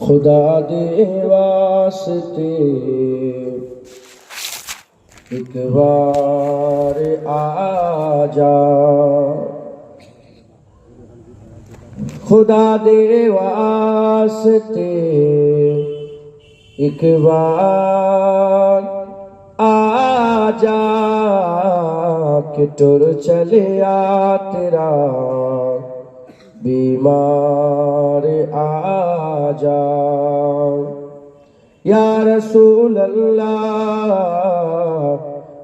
خدا دے واسطے ایک بار آ جا خدا دے واسطے ایک بار آ جا کہ ٹر چلے آ تیرا بیمار آ یا رسول اللہ،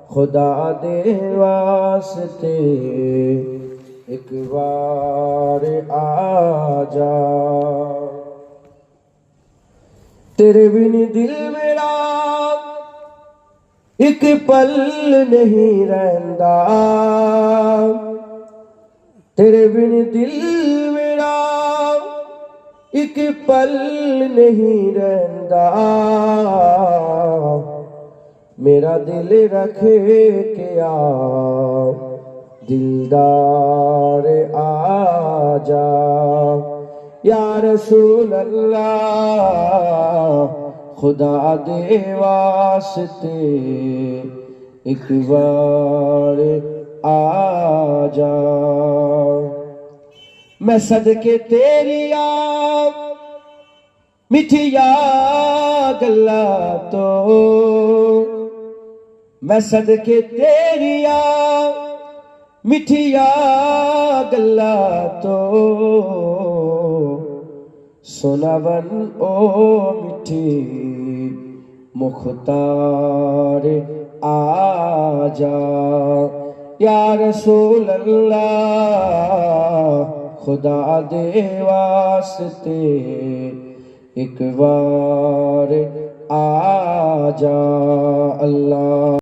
خدا دے واسطے ایک بار آ جا تیرے بن دل میرا ایک پل نہیں رہندا۔ تیرے بن دل میرا ایک پل نہیں رہندا۔ میرا دل رکھے کیا؟ دلدار آ جا۔ یا رسول اللہ، خدا دے واسطے ایک بار میں صدقے تیری آ مٹھیا گلا تو۔ میں صدقے تیری آ مٹھیا گلا تو۔ سونا او مٹھی مختار آ جا یا رسول اللہ خدا دے واسطے ایک بار آ جا اللہ